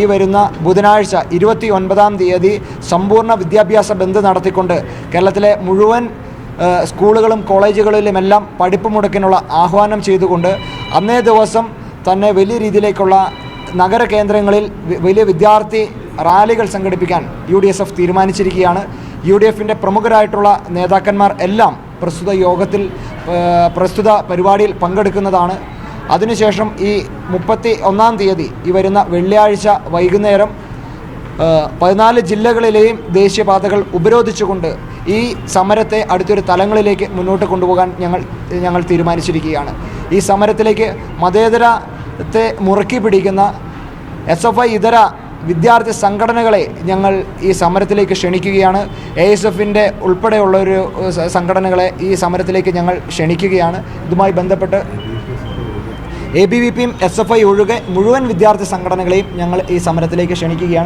ഈ വരുന്ന ബുധനാഴ്ച ഇരുപത്തി ഒൻപതാം തീയതി സമ്പൂർണ വിദ്യാഭ്യാസ ബന്ദ് നടത്തിക്കൊണ്ട് കേരളത്തിലെ മുഴുവൻ സ്കൂളുകളും കോളേജുകളിലുമെല്ലാം പഠിപ്പ് മുടക്കിനുള്ള ആഹ്വാനം ചെയ്തുകൊണ്ട് അന്നേ ദിവസം തന്നെ വലിയ രീതിയിലേക്കുള്ള നഗര കേന്ദ്രങ്ങളിൽ വലിയ വിദ്യാർത്ഥി റാലികൾ സംഘടിപ്പിക്കാൻ യു ഡി എസ് എഫ് തീരുമാനിച്ചിരിക്കുകയാണ്. യു ഡി എഫിന്റെ പ്രമുഖരായിട്ടുള്ള നേതാക്കന്മാർ എല്ലാം പ്രസ്തുത യോഗത്തിൽ പ്രസ്തുത പരിപാടിയിൽ പങ്കെടുക്കുന്നതാണ്. അതിനുശേഷം ഈ മുപ്പത്തി ഒന്നാം തീയതി ഈ വരുന്ന വെള്ളിയാഴ്ച വൈകുന്നേരം പതിനാല് ജില്ലകളിലെയും ദേശീയപാതകൾ ഉപരോധിച്ചുകൊണ്ട് ഈ സമരത്തെ അടുത്തൊരു തലങ്ങളിലേക്ക് മുന്നോട്ട് കൊണ്ടുപോകാൻ ഞങ്ങൾ ഞങ്ങൾ തീരുമാനിച്ചിരിക്കുകയാണ്. ഈ സമരത്തിലേക്ക് മതേതരത്തെ മുറുക്കി പിടിക്കുന്ന എസ് എഫ് ഐ ഇതര വിദ്യാർത്ഥി സംഘടനകളെ ഞങ്ങൾ ഈ സമരത്തിലേക്ക് ക്ഷണിക്കുകയാണ്. എ എസ് എഫിന്റെ ഉൾപ്പെടെയുള്ള ഒരു സംഘടനകളെ ഈ സമരത്തിലേക്ക് ഞങ്ങൾ ക്ഷണിക്കുകയാണ്. ഇതുമായി ബന്ധപ്പെട്ട് എ ബി വി പിയും എസ് എഫ് ഐ ഒഴികെ മുഴുവൻ വിദ്യാർത്ഥി സംഘടനകളെയും ഞങ്ങൾ ഈ സമരത്തിലേക്ക് ക്ഷണിക്കുകയാണ്.